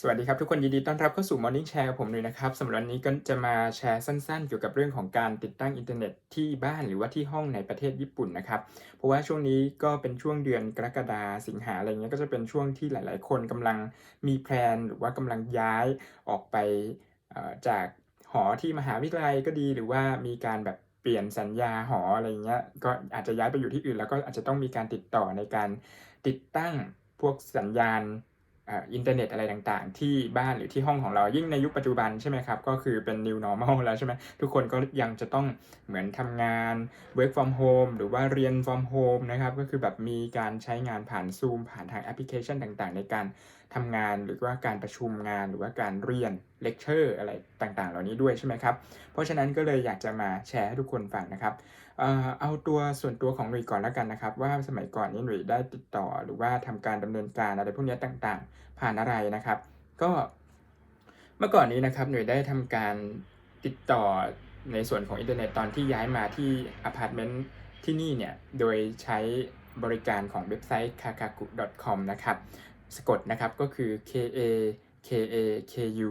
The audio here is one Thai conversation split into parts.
สวัสดีครับทุกคนยินดีต้อนรับเข้าสู่ Morning Share ผมเลยนะครับสำหรับวันนี้ก็จะมาแชร์สั้นๆ เกี่ยวกับเรื่องของการติดตั้งอินเทอร์เน็ตที่บ้านหรือว่าที่ห้องในประเทศญี่ปุ่นนะครับเพราะว่าช่วงนี้ก็เป็นช่วงเดือนกรกฎาสิงหาอะไรเงี้ยก็จะเป็นช่วงที่หลาย ๆ คนกำลังมีแพลนหรือว่ากำลังย้ายออกไปจากหอที่มหาวิทยาลัยก็ดีหรือว่ามีการแบบเปลี่ยนสัญญาหออะไรเงี้ยก็อาจจะย้ายไปอยู่ที่อื่น แล้วก็อาจจะต้องมีการติดต่อในการติดตั้งพวกสัญญาณ อ่ออินเทอร์เน็ตอะไรต่างๆ ที่บ้านหรือที่ห้องของเรายิ่งในยุคปัจจุบันใช่ไหมครับก็คือเป็น new normal แล้วใช่ไหมทุกคนก็ยังจะต้องเหมือนทำงาน work from home หรือว่าเรียน from home นะครับก็คือแบบมีการใช้งานผ่าน Zoom ผ่านทางแอปพลิเคชันต่างๆ ในการทำงานหรือว่าการประชุมงานหรือว่าการเรียนเลคเชอร์อะไรต่างๆ เหล่านี้ด้วยใช่ไหมครับเพราะฉะนั้นก็เลยอยากจะมาแชร์ให้ทุกคนฟังนะครับ เอาตัวส่วนตัวของหนุ่ยก่อนแล้วกันนะครับ ว่าสมัยก่อนนี้หนุ่ยได้ติดต่อหรือว่าทำการดำเนินการอะไรพวกนี้ต่างๆ ผ่านอะไรนะครับ ก็เมื่อก่อนนี้นะครับหนุ่ยได้ทำการติดต่อในส่วนของอินเทอร์เน็ตตอนที่ย้ายมาที่อพาร์ตเมนต์ที่นี่เนี่ยโดยใช้บริการของเว็บไซต์ kakaku.com นะครับสะกดนะครับก็คือ k a k a k u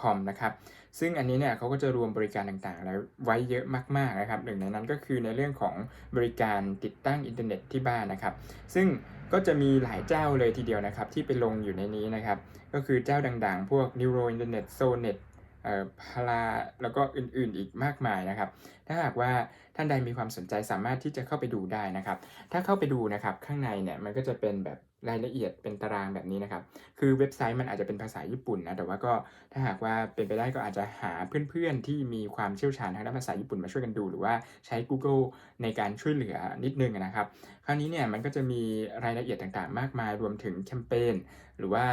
com นะครับ ซึ่งอันนี้เนี่ยเขาก็จะรวมบริการต่างๆ แล้วไว้เยอะมากๆนะครับ หนึ่งในนั้นก็คือในเรื่องของบริการติดตั้งอินเทอร์เน็ตที่บ้านนะครับ ซึ่งก็จะมีหลายเจ้าเลยทีเดียวนะครับ ที่ไปลงอยู่ในนี้นะครับ ก็คือเจ้าดังๆ พวก Neuro Internet Sonet เอ่อพาราแล้วก็อื่นๆอีกมากมายนะครับ ถ้าหากว่าท่านใดมีความสนใจสามารถที่จะเข้าไปดูได้นะครับ ถ้าเข้าไปดูนะครับข้างในเนี่ยมันก็จะเป็นแบบ รายละเอียดเป็นตารางแบบนี้นะครับ คือเว็บไซต์มันอาจจะเป็นภาษาญี่ปุ่นนะ แต่ว่าก็ถ้าหากว่าเป็นไปได้ก็อาจจะหาเพื่อนๆ ที่มีความเชี่ยวชาญทางด้านภาษาญี่ปุ่นมาช่วยกันดู หรือว่าใช้ Google ในการช่วยเหลือนิดนึงนะครับ คราวนี้เนี่ยมันก็จะมีรายละเอียดต่างๆ มากมายรวมถึงแคมเปญหรือว่า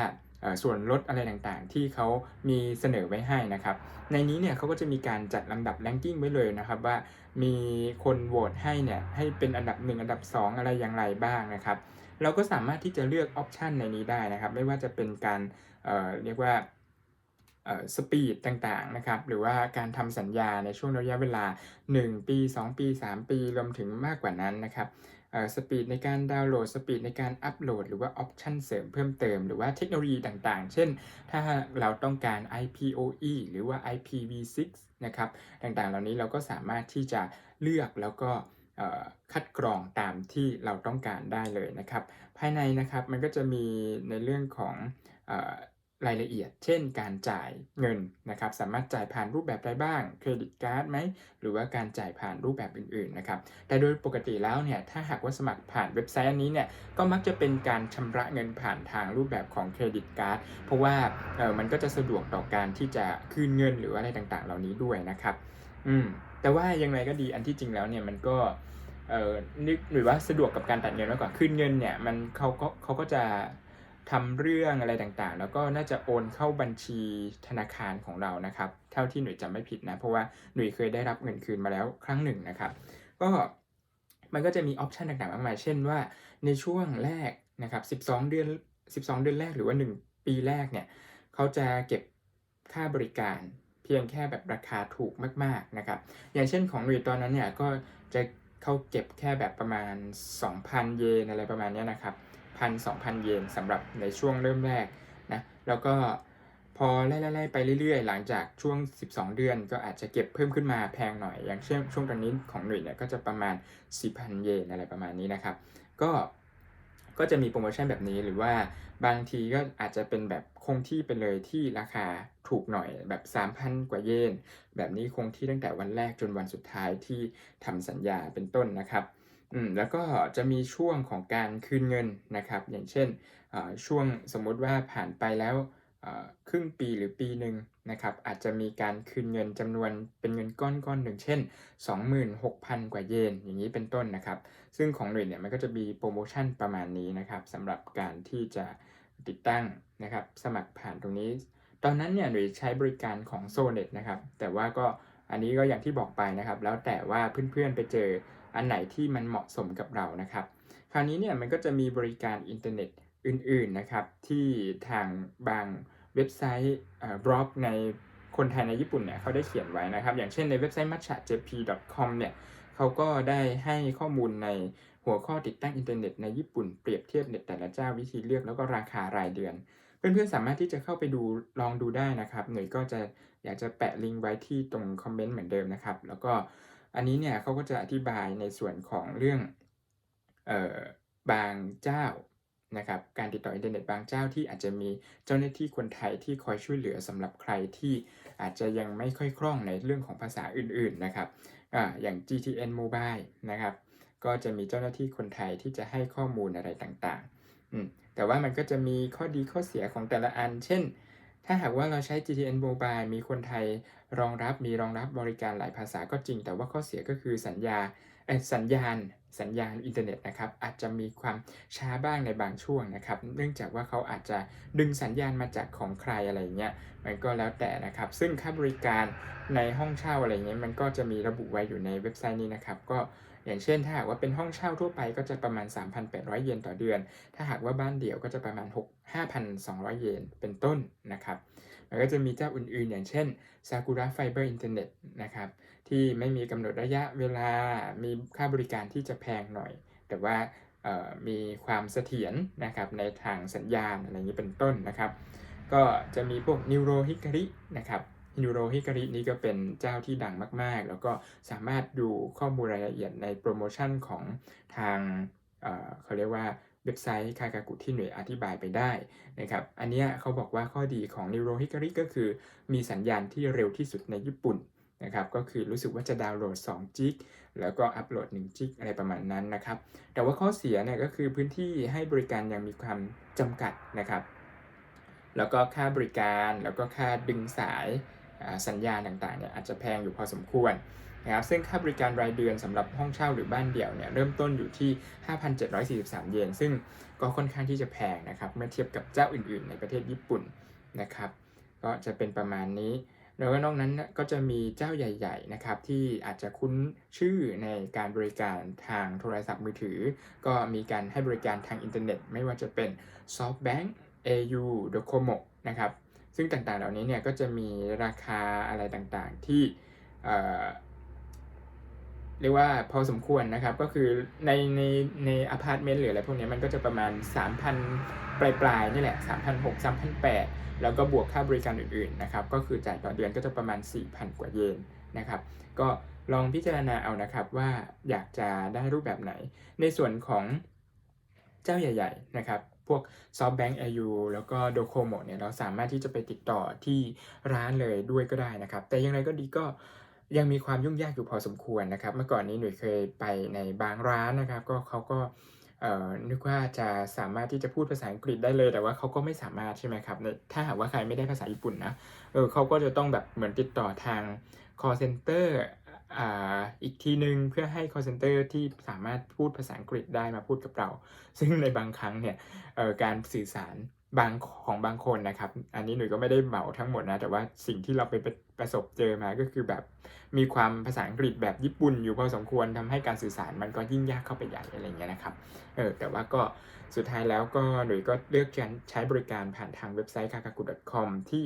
ส่วนลดอะไรต่างๆ ที่เขามีเสนอไว้ให้นะครับ ในนี้เนี่ยเขาก็จะมีการจัดลำดับแรงกิ้งไว้เลยนะครับ ว่ามีคนโหวตให้เนี่ยให้เป็นอันดับ 1 อันดับ 2 อะไรอย่างไรบ้างนะครับ เราก็สามารถที่จะเลือกออปชันในนี้ได้นะครับ ไม่ว่าจะเป็นการเเรียกว่าสปีดต่างๆนะครับ หรือว่าการทำสัญญาในช่วงระยะเวลา 1 ปี 2 ปี 3 ปี รวมถึงมากกว่านั้นนะครับสปีดในการดาวน์โหลด สปีดในการอัปโหลด หรือว่าออปชันเสริมเพิ่มเติม หรือว่าเทคโนโลยีต่างๆ เช่น ถ้าเราต้องการ IPOE หรือว่า IPv6 นะครับ ต่างๆ เหล่านี้เราก็สามารถที่จะเลือกแล้วก็ คัดกรองตามที่เราต้องการได้เลยนะครับ ภายในนะครับมันก็จะมีในเรื่องของอรายละเอียด เช่น การจ่ายเงินนะครับ สามารถจ่ายผ่านรูปแบบใดบ้าง เครดิตการ์ดไหม หรือว่าการจ่ายผ่านรูปแบบอื่นๆนะครับ แต่โดยปกติแล้วเนี่ย ถ้าหากว่าสมัครผ่านเว็บไซต์อันนี้เนี่ย ก็มักจะเป็นการชำระเงินผ่านทางรูปแบบของเครดิตการ์ด เพราะว่าเออมันก็จะสะดวกต่อการที่จะคืนเงินหรืออะไรต่างๆ เหล่านี้ด้วยนะครับ อืม แต่ว่ายังไงก็ดีอันที่จริงแล้วเนี่ยมันก็เออนึกหรือว่าสะดวกกับการตัดเงินมากกว่าคืนเงินเนี่ยมันเขาก็เขาก็จะทำเรื่องอะไรต่างๆ แล้วก็น่าจะโอนเข้าบัญชีธนาคารของเรานะครับ เท่าที่หนุ่ยจำไม่ผิดนะ เพราะว่าหนุ่ยเคยได้รับเงินคืนมาแล้วครั้งหนึ่งนะครับ ก็มันก็จะมีออปชันต่างๆมากมาย เช่นว่าในช่วงแรกนะครับ 12 เดือน 12 เดือนแรกหรือว่า 1 ปีแรกเนี่ยเขาจะเก็บค่าบริการ เพียงแค่แบบราคาถูกมากๆนะครับ อย่างเช่นของหนุ่ยตอนนั้นเนี่ยก็จะเขาเก็บแค่แบบประมาณ 2,000 เยนอะไรประมาณนี้นะครับพันสองพันเยนสำหรับในช่วงเริ่มแรกนะแล้วก็พอไล่ๆไปเรื่อยๆ หลังจากช่วง 12 เดือนก็อาจจะเก็บเพิ่มขึ้นมาแพงหน่อย อย่างเช่นช่วงตอนนี้ของหนุ่ยเนี่ยก็จะประมาณ 4,000 เยนอะไรประมาณนี้นะครับ ก็ ก็จะมีโปรโมชั่นแบบนี้หรือว่าบางทีก็อาจจะเป็นแบบคงที่ไปเลยที่ราคาถูกหน่อยแบบ 3,000 กว่าเยน แบบนี้คงที่ตั้งแต่วันแรกจนวันสุดท้ายที่ทำสัญญาเป็นต้นนะครับอืมแล้วก็จะมีช่วงของการคืนเงินนะครับ อย่างเช่นช่วงสมมติว่าผ่านไปแล้ว ครึ่งปีหรือปีหนึ่งนะครับอาจจะมีการคืนเงินจำนวนเป็นเงินก้อนก้อนหนึ่งเช่น 26,000 กว่าเยนอย่างนี้เป็นต้นนะครับ ซึ่งของหน่วยเนี่ยมันก็จะมีโปรโมชั่นประมาณนี้นะครับสำหรับการที่จะติดตั้งนะครับสมัครผ่านตรงนี้ ตอนนั้นเนี่ยหน่วยใช้บริการของโซเน็ตนะครับแต่ว่าก็อันนี้ก็อย่างที่บอกไปนะครับ แล้วแต่ว่าเพื่อนๆไปเจออันไหนที่มันเหมาะสมกับเรานะครับ คราวนี้เนี่ยมันก็จะมีบริการอินเทอร์เน็ต อื่นๆนะครับที่ทางบางเว็บไซต์บล็อกในคนไทยในญี่ปุ่นเนี่ยเขาได้เขียนไว้นะครับ อย่างเช่นในเว็บไซต์ matcha.jp.com เนี่ยเขาก็ได้ให้ข้อมูลในหัวข้อติดตั้งอินเทอร์เน็ตในญี่ปุ่นเปรียบเทียบเน็ตแต่ละเจ้าวิธีเลือกแล้วก็ราคารายเดือน เพื่อนๆสามารถที่จะเข้าไปดูลองดูได้นะครับหน่วยก็จะอยากจะแปะลิงก์ไว้ที่ตรงคอมเมนต์เหมือนเดิมนะครับ แล้วก็อันนี้เนี่ยเขาก็จะอธิบายในส่วนของเรื่องออบางเจ้า นะครับการติดต่ออินเทอร์เน็ตบางเจ้าที่อาจจะมีเจ้าหน้าที่คนไทยที่คอยช่วยเหลือสำหรับใครที่อาจจะยังไม่ค่อยคล่องในเรื่องของภาษาอื่นๆนะครับออย่าง GTN Mobile นะครับก็จะมีเจ้าหน้าที่คนไทยที่จะให้ข้อมูลอะไรต่างๆ แต่ว่ามันก็จะมีข้อดีข้อเสียของแต่ละอัน เช่น ถ้าหากว่าเราใช้ GTN Mobile มีคนไทย รองรับมีรองรับบริการหลายภาษาก็จริง แต่ว่าข้อเสียก็คือสัญญาสัญญาณ สัญญาณอินเทอร์เน็ตนะครับอาจจะมีความช้าบ้างในบางช่วงนะครับ เนื่องจากว่าเขาอาจจะดึงสัญญาณมาจากของใครอะไรเงี้ยมันก็แล้วแต่นะครับ ซึ่งค่าบริการในห้องเช่าอะไรเงี้ยมันก็จะมีระบุไว้อยู่ในเว็บไซต์นี้นะครับ ก็อย่างเช่น ถ้าหากว่าเป็นห้องเช่าทั่วไปก็จะประมาณ 3,800 เยนต่อเดือน ถ้าหากว่าบ้านเดี่ยวก็จะประมาณ 6 5,200 เยนเป็นต้นนะครับ มันก็จะมีเจ้าอื่นๆ อย่างเช่น Sakura Fiber Internet นะครับ ที่ไม่มีกำหนดระยะเวลา มีค่าบริการที่จะแพงหน่อย แต่ว่ามีความเสถียรนะครับในทางสัญญาณอะไรนี้เป็นต้นนะครับ ก็จะมีพวก Neuro Hikari นะครับ Neuro Hikari นี้ก็เป็นเจ้าที่ดังมาก ๆ แล้วก็สามารถดูข้อมูลรายละเอียดในโปรโมชั่นของทางเเขาเรียกว่า เว็บไซต์คากากุที่หน่วยอธิบายไปได้นะครับ อันนี้เขาบอกว่าข้อดีของ Neuro Hikari ก็คือ มีสัญญาณที่เร็วที่สุดในญี่ปุ่นนะครับ ก็คือรู้สึกว่าจะดาวน์โหลด2จิกแล้วก็อัปโหลด1จิกอะไรประมาณนั้นนะครับ แต่ว่าข้อเสียเนี่ยก็คือพื้นที่ให้บริการยังมีความจำกัดนะครับ แล้วก็ค่าบริการแล้วก็ค่าดึงสายสัญญาณต่างๆเนี่ยอาจจะแพงอยู่พอสมควร นะครับซึ่งค่าบริการรายเดือนสำหรับห้องเช่าหรือบ้านเดี่ยวเนี่ยเริ่มต้นอยู่ที่ 5,743 เยน ซึ่งก็ค่อนข้างที่จะแพงนะครับเมื่อเทียบกับเจ้าอื่น ๆ ในประเทศญี่ปุ่นนะครับ ก็จะเป็นประมาณนี้แล้วก็นอกนั้นก็จะมีเจ้าใหญ่ๆนะครับที่อาจจะคุ้นชื่อในการบริการทางโทรศัพท์มือถือ ก็มีการให้บริการทางอินเทอร์เน็ต ไม่ว่าจะเป็น SoftBank AU Docomo นะครับซึ่งต่างๆเหล่านี้เนี่ยก็จะมีราคาอะไรต่างๆที่ เรียกว่าพอสมควรนะครับ ก็คือในในในอพาร์ตเมนต์หรืออะไรพวกนี้มันก็จะประมาณ 3,000 ปลายปลายนี่แหละ 3,600 3,800 แล้วก็บวกค่าบริการอื่นๆนะครับ ก็คือจ่ายต่อเดือนก็จะประมาณ 4,000 กว่าเยนนะครับ ก็ลองพิจารณาเอานะครับว่าอยากจะได้รูปแบบไหน ในส่วนของเจ้าใหญ่ ๆ นะครับพวก SoftBank AU แล้วก็ Docomo เนี่ยเราสามารถที่จะไปติดต่อที่ร้านเลยด้วยก็ได้นะครับ แต่อย่างไรก็ดีก็ ยังมีความยุ่งยากอยู่พอสมควรนะครับ เมื่อก่อนนี้หนุ่ยเคยไปในบางร้านนะครับ ก็เขาก็นึกว่าจะสามารถที่จะพูดภาษาอังกฤษได้เลย แต่ว่าเขาก็ไม่สามารถใช่ไหมครับ ถ้าหากว่าใครไม่ได้ภาษาญี่ปุ่นนะเออเขาก็จะต้องแบบเหมือนติดต่อทาง call center อีกทีหนึ่งเพื่อให้ call center ที่สามารถพูดภาษาอังกฤษได้มาพูดกับเรา ซึ่งในบางครั้งเนี่ยการสื่อสาร บางของบางคนนะครับ อันนี้หนูก็ไม่ได้เหมาทั้งหมดนะ แต่ว่าสิ่งที่เราไปประสบเจอมาก็คือแบบมีความภาษาอังกฤษแบบญี่ปุ่นอยู่พอสมควรทำให้การสื่อสารมันก็ยิ่งยากเข้าไปใหญ่อะไรเงี้ยนะครับ เออ แต่ว่าก็สุดท้ายแล้วก็หนูก็เลือกใช้บริการผ่านทางเว็บไซต์ kakaku.com ที่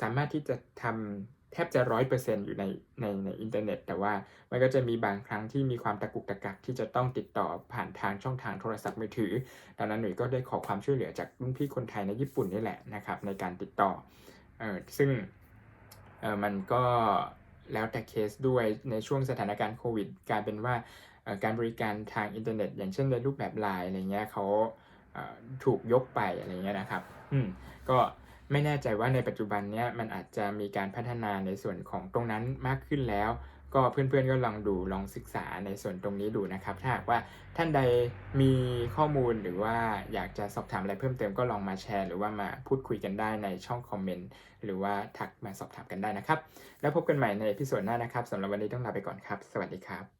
สามารถที่จะทำ แทบจะร้อยเปอร์เซ็นต์อยู่ในในในอินเทอร์เน็ต แต่ว่ามันก็จะมีบางครั้งที่มีความตะกุกตะกักที่จะต้องติดต่อผ่านทางช่องทางโทรศัพท์มือถือ ดังนั้นหนุ่ยก็ได้ขอความช่วยเหลือจากรุ่นพี่คนไทยในญี่ปุ่นนี่แหละนะครับในการติดต่อเออซึ่งเออมันก็แล้วแต่เคสด้วยในช่วงสถานการณ์โควิดกลายเป็นว่าการบริการทางอินเทอร์เน็ต อย่างเช่นในรูปแบบไลน์อะไรเงี้ยเขาถูกยกไปอะไรเงี้ยนะครับ อืม ก็ ไม่แน่ใจว่าในปัจจุบันนี้มันอาจจะมีการพัฒนาในส่วนของตรงนั้นมากขึ้นแล้ว ก็เพื่อนๆก็ลองดูลองศึกษาในส่วนตรงนี้ดูนะครับ ถ้าหากว่าท่านใดมีข้อมูลหรือว่าอยากจะสอบถามอะไรเพิ่มเติมก็ลองมาแชร์ หรือว่ามาพูดคุยกันได้ในช่องคอมเมนต์หรือว่าทักมาสอบถามกันได้นะครับ แล้วพบกันใหม่ในพิโซดหน้านะครับสำหรับวันนี้ต้องลาไปก่อนครับ สวัสดีครับ